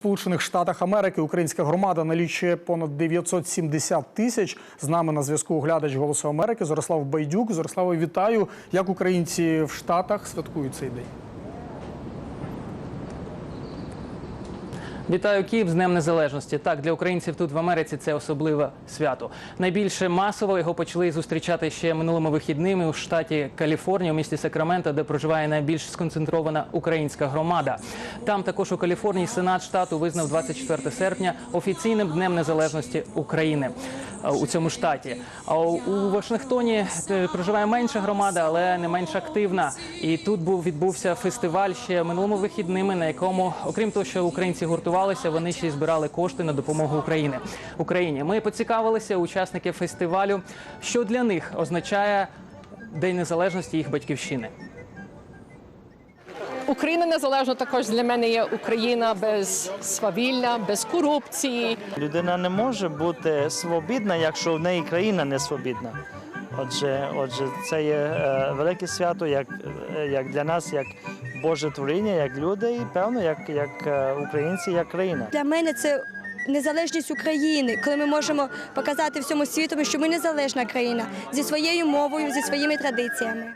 Сполучених Штатах Америки українська громада налічує понад 970 тисяч. З нами на зв'язку глядач Голосу Америки Зорислав Байдюк. Зориславе, вітаю. Як українці в Штатах святкують цей день? Вітаю Київ з Днем Незалежності. Так, для українців тут в Америці це особливе свято. Найбільше масово його почали зустрічати ще минулими вихідними у штаті Каліфорнія, у місті Сакраменто, де проживає найбільш сконцентрована українська громада. Там також у Каліфорнії Сенат штату визнав 24 серпня офіційним днем незалежності України е, у цьому штаті. А у Вашингтоні е, проживає менша громада, але не менш активна. І тут був відбувся фестиваль ще минулими вихідними, на якому, окрім того, що українці гуртувалися, вони ще й збирали кошти на допомогу Україні Україні. Ми поцікавилися у учасників фестивалю, що для них означає День Незалежності їх батьківщини. Україна незалежна також для мене є Україна без свавілля, без корупції. Людина не може бути свобідна, якщо в неї країна не свобідна. Отже, отже, це є е, велике свято, як, е, як для нас, як Боже творіння, як люди, і певно, як, як е, українці, як країна. Для мене це незалежність України, коли ми можемо показати всьому світу, що ми незалежна країна зі своєю мовою, зі своїми традиціями.